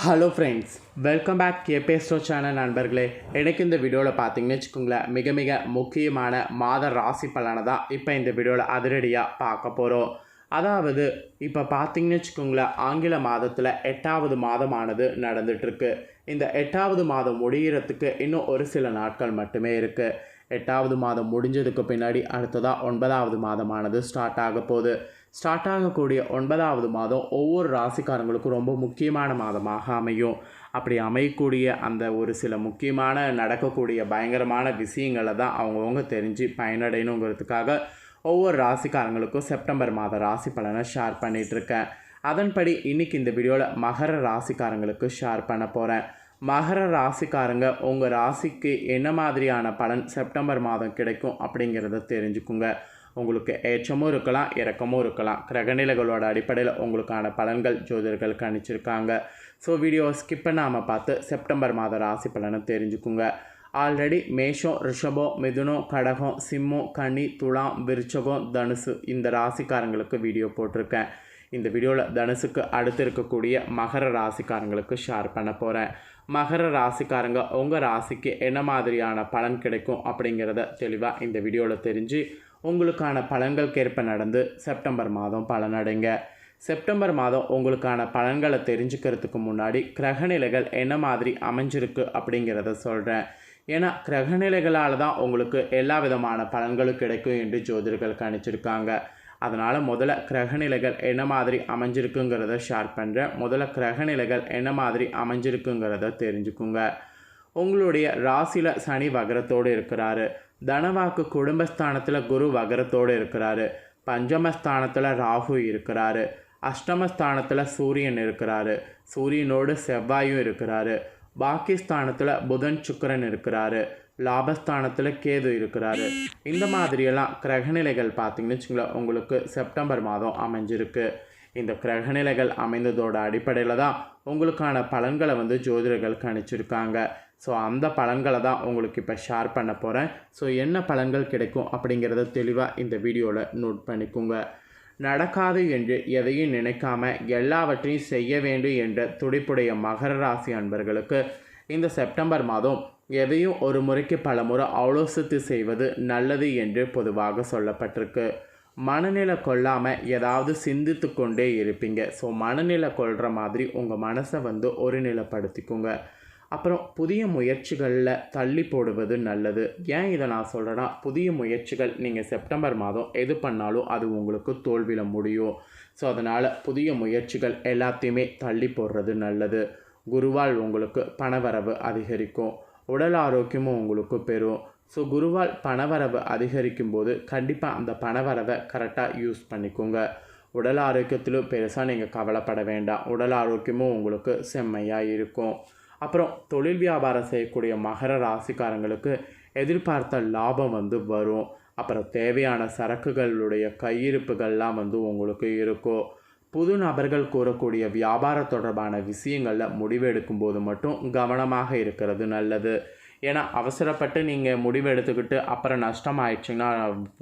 Hello friends welcome back கேபேஸ்டோ channel நண்பர்களே எனக்கு இந்த வீடியோவில் பார்த்தீங்கன்னு வச்சுக்கோங்களேன் மிக மிக முக்கியமான மாத ராசி பலனை தான் இப்போ இந்த வீடியோவில் அதிரடியாக பார்க்க போகிறோம் அதாவது இப்போ பார்த்தீங்கன்னு வச்சுக்கோங்களேன் ஆங்கில மாதத்தில் எட்டாவது மாதமானது நடந்துகிட்ருக்கு இந்த எட்டாவது மாதம் முடிகிறதுக்கு இன்னும் ஒரு சில நாட்கள் மட்டுமே இருக்குது எட்டாவது மாதம் முடிஞ்சதுக்கு பின்னாடி அடுத்ததாக ஒன்பதாவது மாதமானது ஸ்டார்ட் ஆக போகுது. ஸ்டார்ட் ஆகக்கூடிய ஒன்பதாவது மாதம் ஒவ்வொரு ராசிக்காரங்களுக்கும் ரொம்ப முக்கியமான மாதமாக அமையும். அப்படி அமையக்கூடிய அந்த ஒரு சில முக்கியமான நடக்கக்கூடிய பயங்கரமான விஷயங்களை தான் அவங்கவுங்க தெரிஞ்சு பயனடையணுங்கிறதுக்காக ஒவ்வொரு ராசிக்காரங்களுக்கும் செப்டம்பர் மாத ராசி பலனை ஷேர் பண்ணிகிட்ருக்கேன் அதன்படி இன்றைக்கி இந்த வீடியோவில் மகர ராசிக்காரங்களுக்கு ஷேர் பண்ண போகிறேன் மகர ராசிக்காரங்க உங்கள் ராசிக்கு என்ன மாதிரியான பலன் செப்டம்பர் மாதம் கிடைக்கும் அப்படிங்கிறத தெரிஞ்சுக்குங்க. உங்களுக்கு ஏற்றமும் இருக்கலாம் இறக்கமும் இருக்கலாம். கிரகநிலைகளோட அடிப்படையில் உங்களுக்கான பலன்கள் ஜோதிடர்கள் கணிச்சிருக்காங்க. ஸோ வீடியோ ஸ்கிப் பண்ணாமல் பார்த்து செப்டம்பர் மாத ராசி பலனை தெரிஞ்சுக்குங்க. ஆல்ரெடி மேஷம் ரிஷபம் மிதுனம் கடகம் சிம்மம் கனி துலாம் விருச்சகம் தனுசு இந்த ராசிக்காரங்களுக்கு வீடியோ போட்டிருக்கேன். இந்த வீடியோவில் தனுசுக்கு அடுத்து இருக்கக்கூடிய மகர ராசிக்காரங்களுக்கு ஷேர் பண்ண போகிறேன் மகர ராசிக்காரங்க உங்கள் ராசிக்கு என்ன மாதிரியான பலன் கிடைக்கும் அப்படிங்கிறத தெளிவாக இந்த வீடியோவில் தெரிஞ்சு உங்களுக்கான பலன்களுக்கேற்ப நடந்து செப்டம்பர் மாதம் பலனடைங்க செப்டம்பர் மாதம் உங்களுக்கான பலன்களை தெரிஞ்சுக்கிறதுக்கு முன்னாடி கிரகநிலைகள் என்ன மாதிரி அமைஞ்சிருக்கு அப்படிங்கிறத சொல்கிறேன் ஏன்னா கிரகநிலைகளால் தான் உங்களுக்கு எல்லா விதமான பலன்களும் கிடைக்கும் என்று ஜோதிடர்கள் கணிச்சிருக்காங்க. அதனால் முதல்ல கிரகநிலைகள் என்ன மாதிரி அமைஞ்சிருக்குங்கிறத ஷேர் பண்ணுறேன் முதல்ல கிரகநிலைகள் என்ன மாதிரி அமைஞ்சிருக்குங்கிறத தெரிஞ்சுக்குங்க. உங்களுடைய ராசியில் சனி வகரத்தோடு இருக்கிறாரு. தனவாக்கு குடும்பஸ்தானத்தில் குரு வகரத்தோடு இருக்கிறாரு. பஞ்சமஸ்தானத்தில் ராகு இருக்கிறாரு. அஷ்டமஸ்தானத்தில் சூரியன் இருக்கிறாரு. சூரியனோடு செவ்வாயும் இருக்கிறாரு. பாக்கிஸ்தானத்தில் புதன் சுக்கரன் இருக்கிறாரு. லாபஸ்தானத்தில் கேது இருக்கிறாரு. இந்த மாதிரியெல்லாம் கிரகநிலைகள் பார்த்தீங்கன்னு வச்சுங்களேன் உங்களுக்கு செப்டம்பர் மாதம் அமைஞ்சிருக்கு. இந்த கிரகநிலைகள் அமைந்ததோட அடிப்படையில் தான் உங்களுக்கான பலன்களை வந்து ஜோதிடர்கள் கணிச்சிருக்காங்க. ஸோ அந்த பலன்களை தான் உங்களுக்கு இப்போ ஷேர் பண்ண போகிறேன் ஸோ என்ன பலன்கள் கிடைக்கும் அப்படிங்கிறத தெளிவாக இந்த வீடியோவில் நோட் பண்ணிக்கோங்க. நடக்காது என்று எதையும் நினைக்காம எல்லாவற்றையும் செய்ய வேண்டும் என்ற துடிப்புடைய மகர ராசி அன்பர்களுக்கு இந்த செப்டம்பர் மாதம் எதையும் ஒரு முறைக்கு பல முறை ஆலோசித்து செய்வது நல்லது என்று பொதுவாக சொல்லப்பட்டிருக்கு. மனநிலை கொள்ளாமல் ஏதாவது சிந்தித்து கொண்டே இருப்பீங்க. ஸோ மனநிலை கொள்கிற மாதிரி உங்கள் மனசை வந்து ஒருநிலைப்படுத்திக்கோங்க. அப்புறம் புதிய முயற்சிகளில் தள்ளி போடுவது நல்லது. ஏன் இதை நான் சொல்கிறேன்னா புதிய முயற்சிகள் நீங்கள் செப்டம்பர் மாதம் எது பண்ணாலும் அது உங்களுக்கு தோல்வியில் முடியும். ஸோ அதனால் புதிய முயற்சிகள் எல்லாத்தையுமே தள்ளி போடுறது நல்லது. குருவால் உங்களுக்கு பணவரவு அதிகரிக்கும். உடல் ஆரோக்கியமும் உங்களுக்கு பெறும். ஸோ குருவால் பணவரவு அதிகரிக்கும் போது கண்டிப்பாக அந்த பணவரவை கரெக்டாக யூஸ் பண்ணிக்கோங்க. உடல் ஆரோக்கியத்திலும் பெருசாக நீங்கள் கவலைப்பட வேண்டாம். உடல் ஆரோக்கியமும் உங்களுக்கு செம்மையாக இருக்கும். அப்புறம் தொழில் வியாபாரம் செய்யக்கூடிய மகர ராசிக்காரங்களுக்கு எதிர்பார்த்த லாபம் வந்து வரும். அப்புறம் தேவையான சரக்குகளுடைய கையிருப்புகள்லாம் வந்து உங்களுக்கு இருக்கும் புது நபர்கள் கூறக்கூடிய வியாபார தொடர்பான விஷயங்களில் முடிவெடுக்கும் போது மட்டும் கவனமாக இருக்கிறது நல்லது. ஏன்னா அவசரப்பட்டு நீங்கள் முடிவெடுத்துக்கிட்டு அப்புறம் நஷ்டம் ஆயிடுச்சுன்னா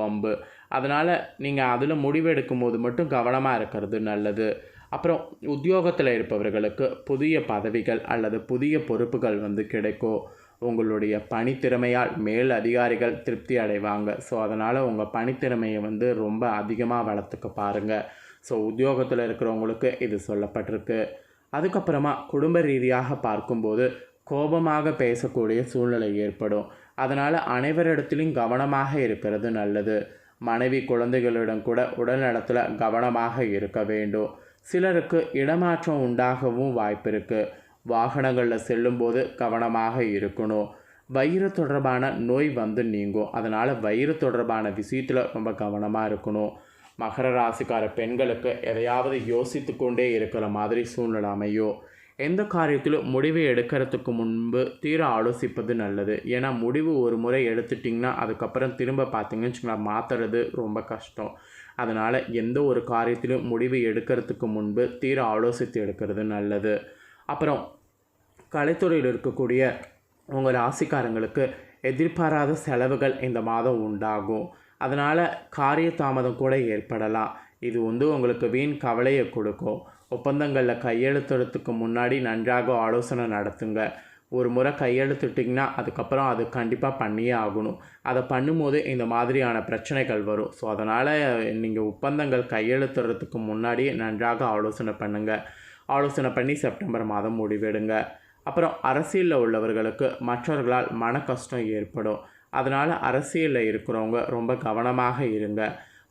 வம்பு. அதனால் நீங்கள் அதில் முடிவெடுக்கும் போது மட்டும் கவனமாக இருக்கிறது நல்லது. அப்புறம் உத்தியோகத்தில் இருப்பவர்களுக்கு புதிய பதவிகள் அல்லது புதிய பொறுப்புகள் வந்து கிடைக்கும் உங்களுடைய பணித்திறமையால் மேல் அதிகாரிகள் திருப்தி அடைவாங்க. ஸோ அதனால் உங்கள் பணித்திறமையை வந்து ரொம்ப அதிகமாக வளர்த்துக்க பாருங்கள் ஸோ உத்தியோகத்தில் இருக்கிறவங்களுக்கு இது சொல்லப்பட்டிருக்கு. அதுக்கப்புறமா குடும்ப ரீதியாக பார்க்கும்போது கோபமாக பேசக்கூடிய சூழ்நிலை ஏற்படும். அதனால் அனைவரிடத்திலும் கவனமாக இருக்கிறது நல்லது. மனைவி குழந்தைகளிடம் கூட உடல் நலத்தில் கவனமாக இருக்க வேண்டும். சிலருக்கு இடமாற்றம் உண்டாகவும் வாய்ப்பு இருக்குது வாகனங்களில் செல்லும்போது கவனமாக இருக்கணும். வயிறு தொடர்பான நோய் வந்து நீங்கும். அதனால் வயிறு தொடர்பான விஷயத்தில் ரொம்ப கவனமாக இருக்கணும். மகர ராசிக்கார பெண்களுக்கு எதையாவது யோசித்து கொண்டே இருக்கிற மாதிரி சூழ்நிலை அமையும். எந்த காரியத்திலும் முடிவு எடுக்கிறதுக்கு முன்பு தீர ஆலோசிப்பது நல்லது. ஏன்னா முடிவு ஒரு முறை எடுத்துட்டிங்கன்னா அதுக்கப்புறம் திரும்ப பார்த்தீங்கன்னு வச்சுக்கோங்களேன் மாற்றுறது ரொம்ப கஷ்டம். அதனால் எந்த ஒரு காரியத்திலும் முடிவு எடுக்கிறதுக்கு முன்பு தீர ஆலோசித்து எடுக்கிறது நல்லது. அப்புறம் கலைத்துறையில் இருக்கக்கூடிய உங்கள் ராசிக்காரங்களுக்கு எதிர்பாராத செலவுகள் இந்த மாதம் உண்டாகும். அதனால் காரிய தாமதம் கூட ஏற்படலாம். இது வந்து உங்களுக்கு வீண் கவலையை கொடுக்கும். ஒப்பந்தங்களில் கையெழுத்துறதுக்கு முன்னாடி நன்றாக ஆலோசனை நடத்துங்க. ஒரு முறை கையெழுத்துட்டிங்கன்னா அதுக்கப்புறம் அது கண்டிப்பாக பண்ணியே ஆகணும். அதை பண்ணும்போது இந்த மாதிரியான பிரச்சனைகள் வரும். ஸோ அதனால் நீங்கள் ஒப்பந்தங்கள் கையெழுத்துறதுக்கு முன்னாடி நன்றாக ஆலோசனை பண்ணுங்கள் ஆலோசனை பண்ணி செப்டம்பர் மாதம் முடிவெடுங்க. அப்புறம் அரசியலில் உள்ளவர்களுக்கு மற்றவர்களால் மன கஷ்டம் ஏற்படும். அதனால் அரசியலில் இருக்கிறவங்க ரொம்ப கவனமாக இருங்க.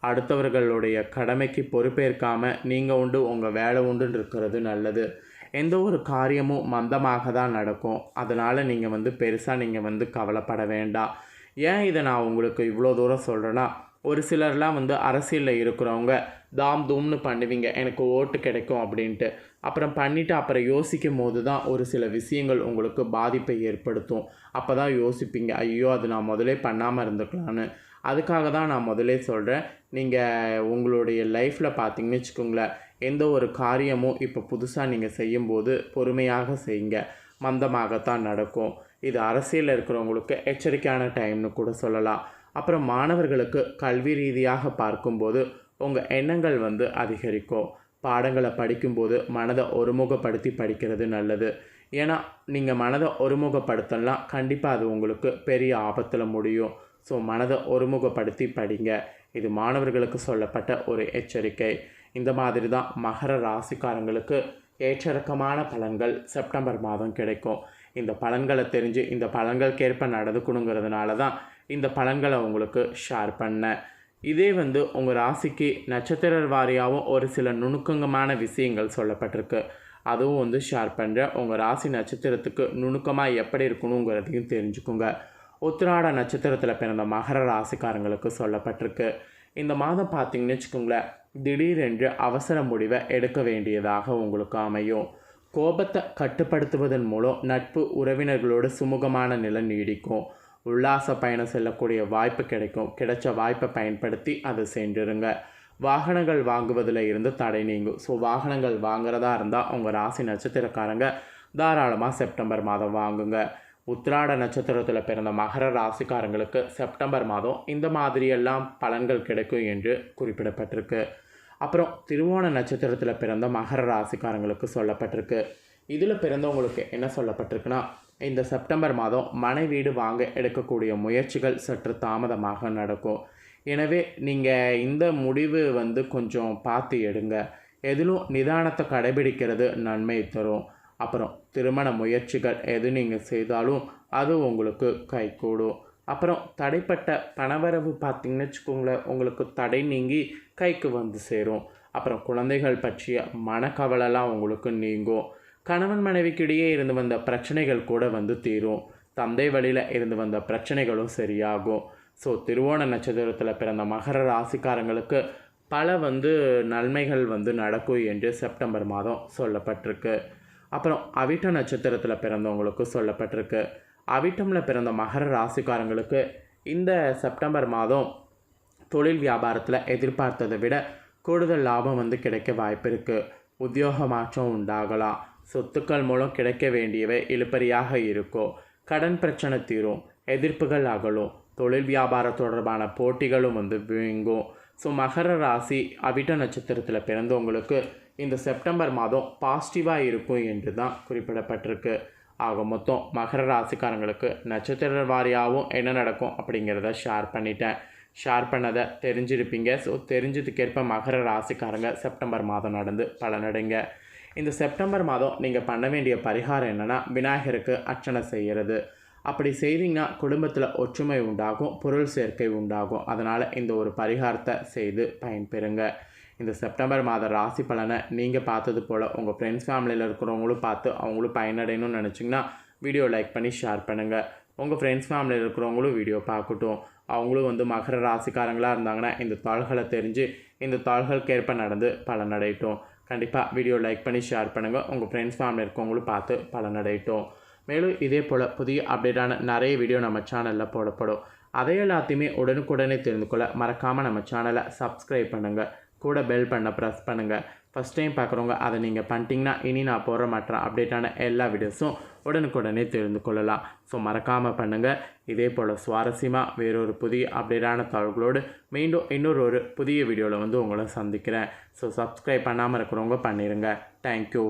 அடுத்தவர்களுடைய கடமைக்கு பொறுப்பேற்காமல் நீங்கள் உண்டு உங்கள் வேலை உண்டுன்னு இருக்கிறது நல்லது. எந்த ஒரு காரியமும் மந்தமாக தான் நடக்கும். அதனால் நீங்கள் வந்து பெருசாக நீங்கள் வந்து கவலைப்பட வேண்டாம். ஏன் இதை நான் உங்களுக்கு இவ்வளோ தூரம் சொல்கிறேன்னா ஒரு சிலர்லாம் வந்து அரசியலில் இருக்கிறவங்க தாம் தூம்னு பண்ணுவீங்க எனக்கு ஓட்டு கிடைக்கும் அப்படின்ட்டு. அப்புறம் பண்ணிவிட்டு அப்புறம் யோசிக்கும் போது தான் ஒரு சில விஷயங்கள் உங்களுக்கு பாதிப்பை ஏற்படுத்தும். அப்போ தான் யோசிப்பீங்க ஐயோ அது நான் முதலே பண்ணாமல் இருந்துக்கலான்னு அதுக்காக தான் நான் முதலே சொல்கிறேன் நீங்கள் உங்களுடைய லைஃப்பில் பார்த்தீங்கன்னு வச்சுக்கோங்களேன் எந்த ஒரு காரியமும் இப்போ புதுசாக நீங்கள் செய்யும்போது பொறுமையாக செய்யுங்க. மந்தமாகத்தான் நடக்கும். இது அரசியலில் இருக்கிறவங்களுக்கு எச்சரிக்கையான டைம்னு கூட சொல்லலாம். அப்புறம் மாணவர்களுக்கு கல்வி ரீதியாக பார்க்கும்போது உங்கள் எண்ணங்கள் வந்து அதிகரிக்கும். பாடங்களை படிக்கும்போது மனதை ஒருமுகப்படுத்தி படிக்கிறது நல்லது. ஏன்னா நீங்கள் மனதை ஒருமுகப்படுத்தலாம். கண்டிப்பாக அது உங்களுக்கு பெரிய ஆபத்தில் முடியும். ஸோ மனதை ஒருமுகப்படுத்தி படிங்க. இது மாணவர்களுக்கு சொல்லப்பட்ட ஒரு எச்சரிக்கை. இந்த மாதிரி தான் மகர ராசிக்காரங்களுக்கு ஏற்றிறக்கமான பலன்கள் செப்டம்பர் மாதம் கிடைக்கும். இந்த பலன்களை தெரிஞ்சு இந்த பலன்களுக்கேற்ப நடந்துக்கணுங்கிறதுனால தான் இந்த பலன்களை உங்களுக்கு ஷேர் பண்ணேன். இதே வந்து உங்கள் ராசிக்கு நட்சத்திர வாரியாகவும் ஒரு சில நுணுக்கங்கமான விஷயங்கள் சொல்லப்பட்டிருக்கு. அதுவும் வந்து ஷேர் பண்ணுறேன் உங்கள் ராசி நட்சத்திரத்துக்கு நுணுக்கமாக எப்படி இருக்கணுங்கிறதையும் தெரிஞ்சுக்குங்க. உத்திராட நட்சத்திரத்தில் பிறந்த மகர ராசிக்காரங்களுக்கு சொல்லப்பட்டிருக்கு. இந்த மாதம் பார்த்தீங்கன்னு வச்சுக்கோங்களேன் திடீரென்று அவசர முடிவை எடுக்க வேண்டியதாக உங்களுக்கு அமையும். கோபத்தை கட்டுப்படுத்துவதன் மூலம் நட்பு உறவினர்களோடு சுமூகமான நிலை நீடிக்கும். உல்லாச பயணம் செல்லக்கூடிய வாய்ப்பு கிடைக்கும். கிடைச்ச வாய்ப்பை பயன்படுத்தி அதை சென்றுருங்க. வாகனங்கள் வாங்குவதில் இருந்து தடை நீங்கும். ஸோ வாகனங்கள் வாங்குறதா இருந்தால் உங்கள் ராசி நட்சத்திரக்காரங்க தாராளமாக செப்டம்பர் மாதம் வாங்குங்க. உத்திராட நட்சத்திரத்தில் பிறந்த மகர ராசிக்காரங்களுக்கு செப்டம்பர் மாதம் இந்த மாதிரியெல்லாம் பலன்கள் கிடைக்கும் என்று குறிப்பிடப்பட்டிருக்கு. அப்புறம் திருவோண நட்சத்திரத்தில் பிறந்த மகர ராசிக்காரங்களுக்கு சொல்லப்பட்டிருக்கு. இதில் பிறந்தவங்களுக்கு என்ன சொல்லப்பட்டிருக்குன்னா இந்த செப்டம்பர் மாதம் மனை வீடு வாங்க எடுக்கக்கூடிய முயற்சிகள் சற்று தாமதமாக நடக்கும். எனவே நீங்கள் இந்த முடிவு வந்து கொஞ்சம் பார்த்து எடுங்க. எதிலும் நிதானத்தை கடைபிடிக்கிறது நன்மை தரும். அப்புறம் திருமண முயற்சிகள் எது நீங்கள் செய்தாலும் அது உங்களுக்கு கைகூடும். அப்புறம் தடைப்பட்ட பணவரவு பார்த்திங்கன்னு வச்சுக்கோங்களேன் உங்களுக்கு தடை நீங்கி கைக்கு வந்து சேரும். அப்புறம் குழந்தைகள் பற்றிய மனக்கவலைலாம் உங்களுக்கு நீங்கும். கணவன் மனைவிக்கிடையே இருந்து வந்த பிரச்சனைகள் கூட வந்து தீரும். தந்தை வழியில் இருந்து வந்த பிரச்சனைகளும் சரியாகும். ஸோ திருவோண நட்சத்திரத்தில் பிறந்த மகர ராசிக்காரங்களுக்கு பல வந்து நன்மைகள் வந்து நடக்கும் என்று செப்டம்பர் மாதம் சொல்லப்பட்டிருக்கு. அப்புறம் அவிட்ட நட்சத்திரத்தில் பிறந்தவங்களுக்கு சொல்லப்பட்டிருக்கு. அவிட்டமில் பிறந்த மகர ராசிக்காரங்களுக்கு இந்த செப்டம்பர் மாதம் தொழில் வியாபாரத்தில் எதிர்பார்த்ததை விட கூடுதல் லாபம் வந்து கிடைக்க வாய்ப்பு இருக்குது உத்தியோக மாற்றம் உண்டாகலாம். சொத்துக்கள் மூலம் கிடைக்க வேண்டியவை இழுப்பறியாக இருக்கும். கடன் பிரச்சனை தீரும். எதிர்ப்புகள் அகலும். தொழில் வியாபாரம் தொடர்பான போட்டிகளும் வந்து வீங்கும். ஸோ மகர ராசி அவிட்ட நட்சத்திரத்தில் பிறந்தவங்களுக்கு இந்த செப்டம்பர் மாதம் பாசிட்டிவாக இருக்கும் என்று தான் குறிப்பிடப்பட்டிருக்கு. ஆக மொத்தம் மகர ராசிக்காரங்களுக்கு நட்சத்திர வாரியாகவும் என்ன நடக்கும் அப்படிங்கிறத ஷேர் பண்ணிட்டேன். ஷேர் பண்ணதை தெரிஞ்சிருப்பீங்க. ஸோ தெரிஞ்சதுக்கேற்ப மகர ராசிக்காரங்க செப்டம்பர் மாதம் நடந்து பலனடைங்க இந்த செப்டம்பர் மாதம் நீங்கள் பண்ண வேண்டிய பரிகாரம் என்னென்னா விநாயகருக்கு அர்ச்சனை செய்கிறது அப்படி செய்தீங்கன்னா குடும்பத்தில் ஒற்றுமை உண்டாகும் பொருள் சேர்க்கை உண்டாகும். அதனால் இந்த ஒரு பரிகாரத்தை செய்து பயன்பெறுங்க. இந்த செப்டம்பர் மாத ராசி பலனை நீங்கள் பார்த்தது போல் உங்கள் ஃப்ரெண்ட்ஸ் ஃபேமிலியில் இருக்கிறவங்களும் பார்த்து அவங்களும் பயனடையணும்னு நினச்சிங்கன்னா வீடியோ லைக் பண்ணி ஷேர் பண்ணுங்கள் உங்கள் ஃப்ரெண்ட்ஸ் ஃபேமிலியில் இருக்கிறவங்களும் வீடியோ பார்க்கட்டும். அவங்களும் வந்து மகர ராசிக்காரங்களாக இருந்தாங்கன்னா இந்த தாள்களை தெரிஞ்சு இந்த தாள்களுக்கு ஏற்ப நடந்து பலனடையட்டும். கண்டிப்பாக வீடியோ லைக் பண்ணி ஷேர் பண்ணுங்கள் உங்கள் ஃப்ரெண்ட்ஸ் ஃபேமிலி இருக்கவங்களும் பார்த்து பலனடையட்டும். மேலும் இதே போல் புதிய அப்டேட்டான நிறைய வீடியோ நம்ம சேனலில் போடப்படும். அதை எல்லாத்தையுமே உடனுக்குடனே தெரிந்து கொள்ள மறக்காமல் நம்ம சேனலை சப்ஸ்கிரைப் பண்ணுங்கள் கூட பெல் பண்ண ப்ரெஸ் பண்ணுங்கள் ஃபஸ்ட் டைம் பார்க்குறவங்க அதை நீங்கள் பண்ணிட்டீங்கன்னா இனி நான் போகிற மற்ற அப்டேட்டான எல்லா வீடியோஸும் உடனுக்குடனே தெரிந்து கொள்ளலாம். ஸோ மறக்காமல் பண்ணுங்கள் இதே போல் சுவாரஸ்யமாக வேறொரு புதிய அப்டேட்டான தகவல்களோடு மீண்டும் இன்னொரு ஒரு புதிய வீடியோவில் வந்து உங்களை சந்திக்கிறேன். ஸோ சப்ஸ்கிரைப் பண்ணாமல் இருக்கிறவங்க பண்ணிடுங்க தேங்க்யூ